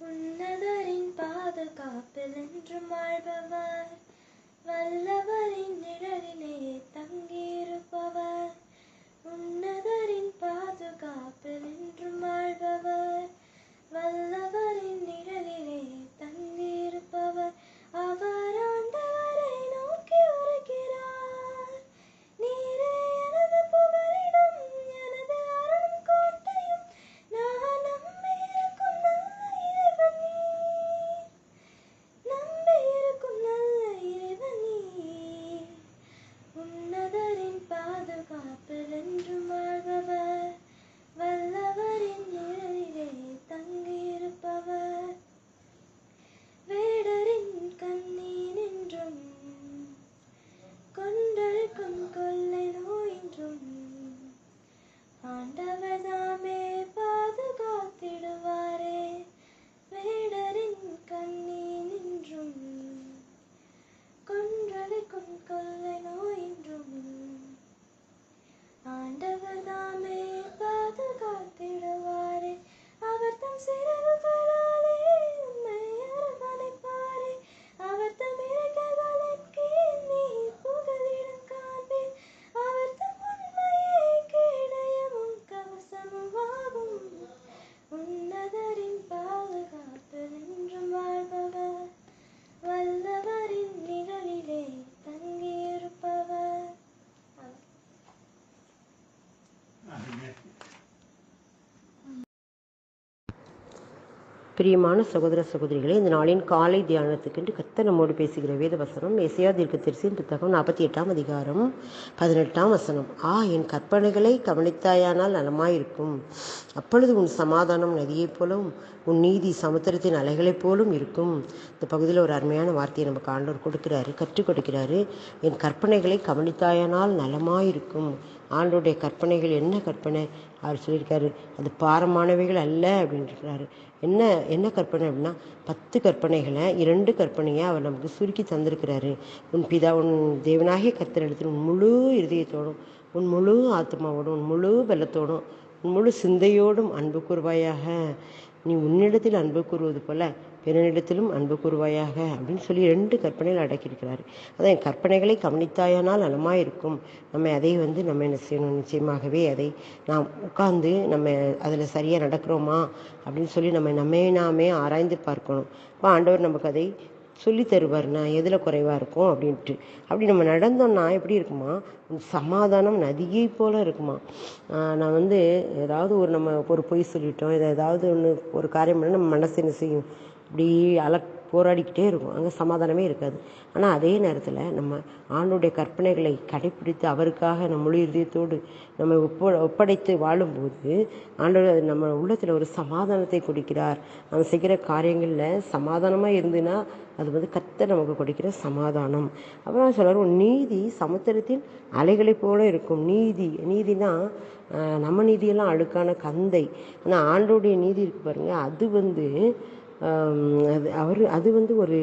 உன்னதரின் பாதுகாப்பில் என்றும் வாழ்பவர். வல்லவரின் நிழலிலே தங்கியிருப்பவர். உன்னதரின் பாதுகாப்பில் என்றும் வாழ்பவர் வல்லவரின் நிழலிலே தங்கியிருப்பவர் அவர் ஆண்டவரை நோக்கி வருகிறார் நீரே எனது புகலிடம் எனது அருளும் கோட்டையும் நான் நம்பியிருக்கும் நல்ல இறைவன் நீர் நம்பியிருக்கும் நல்ல இறைவன் நீர் உன்னதரின் பாதுகாப்பில் என்றும் வாழ்பவர் வல்லவரின் நிழலிலே தங்கியிருப்பவர் வேடரின் கண்ணீர் என்றும் கொன்றழுக்கும் கொள்ளை நோயின்றும் ஆண்டவர் தாமே பாதுகாத்திடுவாரே வேடரின் கண்ணீர் நின்றும் கொன்றழுக்கும் கொள்ளை நோயின்றும் ஆண்டவர் தாமே பாதுகாத்திடுவாரே அவர் தம் சிறகுகளாலே உம்மை அரவணைப்பாரே அவர் தம் இறக்கைகளின் கீழ் நீ புகலிடம் காண்பீர் அவர் தம் உண்மையை கேடயமும் கவசமும் ஆகும் உன்னதரின் பாதுகாப்பில் என்றும் வாழ்பவர் வல்லவரின் நிழலிலே தங்கியிருப்பவர் பிரியமான சகோதர சகோதரிகளே இந்த நாளின் காலை தியானத்துக்கென்று கத்த நம்மோடு பேசுகிற வேத வசனம் ஏசியா தீர்க்கதரிசியின் புத்தகம் நாற்பத்தி எட்டாம் அதிகாரம் பதினெட்டாம் வசனம். ஆ என் கற்பனைகளை கவனித்தாயானால் நலமாயிருக்கும். அப்பொழுது உன் சமாதானம் நதியைப் போலவும் உன் நீதி சமுத்திரத்தின் அலைகளைப் போலும் இருக்கும். இந்த பகுதியில் ஒரு அருமையான வார்த்தையை நமக்கு ஆண்டவர் கொடுக்கிறாரு கற்றுக் கொடுக்கிறாரு. என் கற்பனைகளை கவனித்தாயானால் நலமாயிருக்கும். ஆண்டோடைய கற்பனைகள் என்ன கற்பனை? அவர் சொல்லியிருக்காரு அது பாரமானவைகள் அல்ல. அப்படின்றாரு என்ன என்ன கற்பனை அப்படின்னா பத்து கற்பனைகளை இரண்டு கற்பனையை அவர் நமக்கு சுருக்கி தந்திருக்கிறாரு. உன் பிதா உன் தேவனாகிய கர்த்தரிடத்தில் உன் முழு இருதயத்தோடும் உன் முழு ஆத்மாவோடும் உன் முழு பலத்தோடும் உன் முழு சிந்தையோடும் அன்பு கூறுவாயாக. நீ உன்னிடத்தில் அன்பு கூறுவது போல பிறனிடத்திலும் அன்பு கூறுவாயாக அப்படின்னு சொல்லி ரெண்டு கற்பனைகள் அடக்கியிருக்கிறாரு. அதான் என் கற்பனைகளை கவனித்தாயானால் நலமாயிருக்கும். நம்ம அதை வந்து நம்ம என்ன செய்யணும்? நிச்சயமாகவே அதை நாம் உட்கார்ந்து நம்ம அதில் சரியாக நடக்கிறோமா அப்படின்னு சொல்லி நம்ம நம்மை நாமே ஆராய்ந்து பார்க்கணும். இப்போ ஆண்டவர் நமக்கு அதை சொல்லி தருவார்ண்ணா எதில் குறைவாக இருக்கும்? அப்படின்ட்டு. அப்படி நம்ம நடந்தோம்னா எப்படி இருக்குமா? சமாதானம் நதியை போல் இருக்குமா? நான் வந்து ஏதாவது ஒரு நம்ம ஒரு பொய் சொல்லிட்டோம் இதை ஏதாவது ஒன்று ஒரு காரியம் பண்ணால் நம்ம மனசு என்ன செய்யும்? இப்படி அலக் போராடிக்கிட்டே இருக்கும். அங்கே சமாதானமே இருக்காது. ஆனால் அதே நேரத்தில் நம்ம ஆண்டுடைய கற்பனைகளை கடைப்பிடித்து அவருக்காக நம்ம முழு இதயத்தோடு நம்ம ஒப்ப ஒப்படைத்து வாழும்போது ஆண்டோட நம்ம உள்ளத்தில் ஒரு சமாதானத்தை கொடுக்கிறார். நம்ம செய்கிற காரியங்களில் சமாதானமாக இருந்துன்னா அது வந்து கர்த்தர் நமக்கு கொடுக்கிற சமாதானம். அப்புறம் சொல்கிறோம் நீதி சமுத்திரத்தின் அலைகளை போல இருக்கும். நீதி நீதினா நம்ம நீதியெல்லாம் அழுக்கான கந்தை. ஆனால் ஆண்டோடைய நீதி இருக்கு பாருங்கள் அது வந்து அது அவர் அது வந்து ஒரு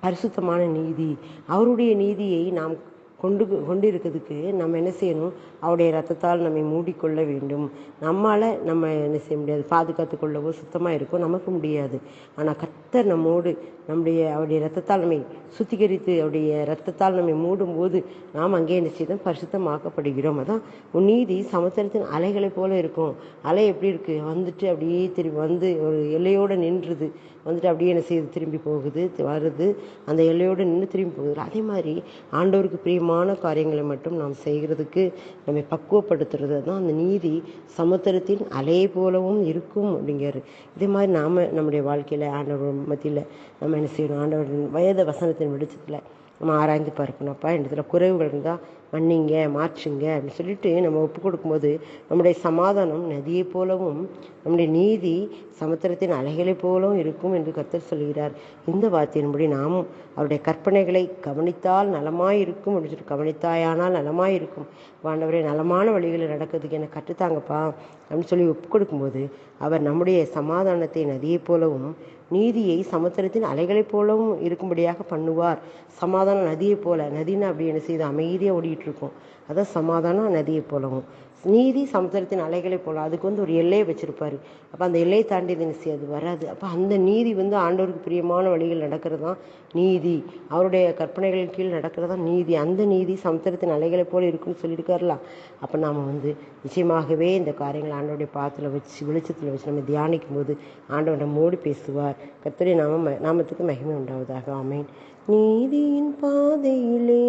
பரிசுத்தமான நீதி. அவருடைய நீதியை நாம் கொண்டு கொண்டு இருக்கிறதுக்கு நம்ம என்ன செய்யணும்? அவருடைய ரத்தத்தால் நம்மை மூடிக்கொள்ள வேண்டும். நம்மால் நம்ம என்ன செய்ய முடியாது. பாதுகாத்து கொள்ளவோ சுத்தமாக இருக்கோ நமக்கு முடியாது. ஆனால் கத்தர் நம்மோடு நம்முடைய அவருடைய ரத்தத்தால் நம்மை சுத்திகரித்து அவருடைய ரத்தத்தால் நம்மை மூடும்போது நாம் அங்கே என்ன செய்தோம்? பரிசுத்தமாக்கப்படுகிறோம். அதான் உன் நீதி சமுத்திரத்தின் அலைகளைப் போல இருக்கும். அலை எப்படி இருக்குது வந்துட்டு அப்படியே திரும்பி வந்து ஒரு எல்லையோடு நின்றுது. வந்துட்டு அப்படியே என்ன செய்யுது திரும்பி போகுது வருது. அந்த எல்லையோடு நின்று திரும்பி போகுது. அதே மாதிரி ஆண்டவருக்கு பிரியமான காரியங்களை மட்டும் நாம் செய்கிறதுக்கு நம்மை பக்குவப்படுத்துறது தான் அந்த நீதி. சமுத்திரத்தின் அலையை போலவும் இருக்கும் அப்படிங்கிறார் இதே மாதிரி நாம் நம்முடைய வாழ்க்கையில் ஆண்டவர் மத்தியில் நம்ம என்ன செய்யணும்? ஆண்டவர் வயத வசனத்தின் வெளிச்சத்தில் நம்ம ஆராய்ந்து பார்க்கணும்ப்பா இடத்துல குறைவுகள் இருந்தால் மன்னிங்க மாற்றுங்க அப்படின்னு சொல்லிட்டு நம்ம ஒப்பு கொடுக்கும்போது நம்முடைய சமாதானம் நதியைப் போலவும் நம்முடைய நீதி சமுத்திரத்தின் அலைகளைப் போலவும் இருக்கும் என்று கர்த்தர் சொல்கிறார். இந்த வார்த்தையின்படி நாமும் அவருடைய கற்பனைகளை கவனித்தால் நலமாயிருக்கும் அப்படின்னு சொல்லி கவனித்தாயானால் நலமாயிருக்கும். ஆண்டவரே நலமான வழிகளில் நடக்கிறதுக்கு என்னை கற்றுத்தாங்கப்பா அப்படின்னு சொல்லி ஒப்பு கொடுக்கும்போது அவர் நம்முடைய சமாதானத்தை நதியைப் போலவும் நீதியை சமுத்திரத்தின் அலைகளைப் போலவும் இருக்கும்படியாக பண்ணுவார். சமாதானம் நதியைப் போல நதினா அப்படி என்ன செய்யுது அமைதியாக ஓடிட்டு இருக்கும். அதான் சமாதான நதியைப் போலவும். நீதி சமுத்திரத்தின் அலைகளை போல அதுக்கு வந்து ஒரு எல்லையை வச்சிருப்பாரு. அப்போ அந்த எல்லையை தாண்டி இது அது வராது. அப்போ அந்த நீதி வந்து ஆண்டவருக்கு பிரியமான வழிகள் நடக்கிறது தான் நீதி. அவருடைய கற்பனைகளின் கீழ் நடக்கிறது தான் நீதி. அந்த நீதி சமுத்திரத்தின் அலைகளை போல இருக்குன்னு சொல்லியிருக்காருல அப்போ நாம் வந்து நிச்சயமாகவே இந்த காரியங்களை ஆண்டவருடைய பாத்தில் வச்சு வெளிச்சத்தில் வச்சு நம்ம தியானிக்கும் போது ஆண்டவர் நம்மோடு பேசுவார். கத்தோடைய நாம நாமத்துக்கு மகிமை உண்டாவதாக. ஆமேன். நீதியின் பாதையிலே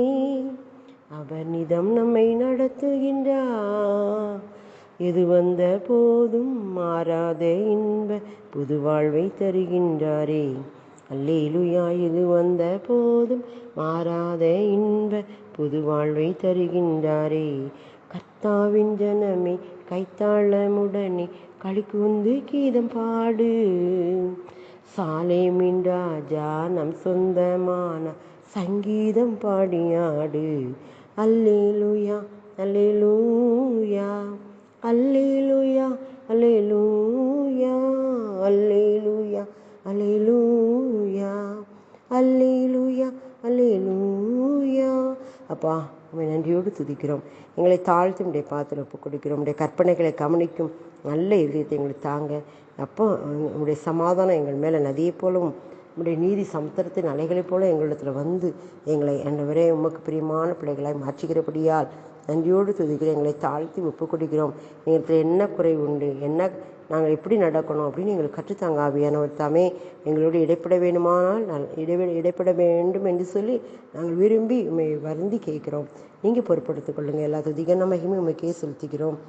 அவனிதம் நம்மை நடத்துகின்றார் எது வந்த போதும் மாறாத இன்ப புது வாழ்வை தருகின்றாரே. அல்லேலுயா இது வந்த போதும் மாறாத இன்ப புது வாழ்வை தருகின்றாரே. கர்த்தாவின் ஜனமே கைத்தாளமுடனே களிக்குந்து கீதம் பாடு. சாலேமின் ராஜா நம் சொந்தமான சங்கீதம் பாடியாடு. அல்லேலுயா அல்லேலூயா அல்லேலுயா அல்லேலூயா அல்லேலுயா அல்லேலூயா அல்லேலுயா அல்லேலூயா அப்பா உண்மை நன்றியோடு துதிக்கிறோம். எங்களை தாழ்த்தி உடைய பாத்திரம் ஒப்பு கொடுக்கிறோம். உடைய கற்பனைகளை கவனிக்கும் நல்ல இதயத்தை எங்களுக்கு தாங்க. அப்போ உங்களுடைய சமாதானம் எங்கள் மேலே நதியைப் போலவும் உங்களுடைய நீதி சமுத்திரத்தின் அலைகளைப் போல எங்களிடத்தில் வந்து எங்களை அன்றுவரே உமக்கு பிரியமான பிள்ளைகளாய் மாற்றுகிறபடியால் நன்றியோடு துதிக்கிறோம் எங்களை தாழ்த்தி ஒப்புக் கொடுக்கிறோம் எங்களுக்கு என்ன குறை உண்டு? என்ன நாங்கள் எப்படி நடக்கணும் அப்படின்னு எங்களுக்கு கற்றுத்தாங்க ஆவியானவர் தாமே. எங்களோடு இடைப்பட வேண்டுமானால் நான் இடைவெ இடைப்பட வேண்டும் என்று சொல்லி நாங்கள் விரும்பி உண்மை வருந்தி கேட்கிறோம். நீங்கள் பொறுப்படுத்திக் கொள்ளுங்கள். எல்லா துதிகன மகிமை உண்மைக்கே செலுத்துகிறோம்.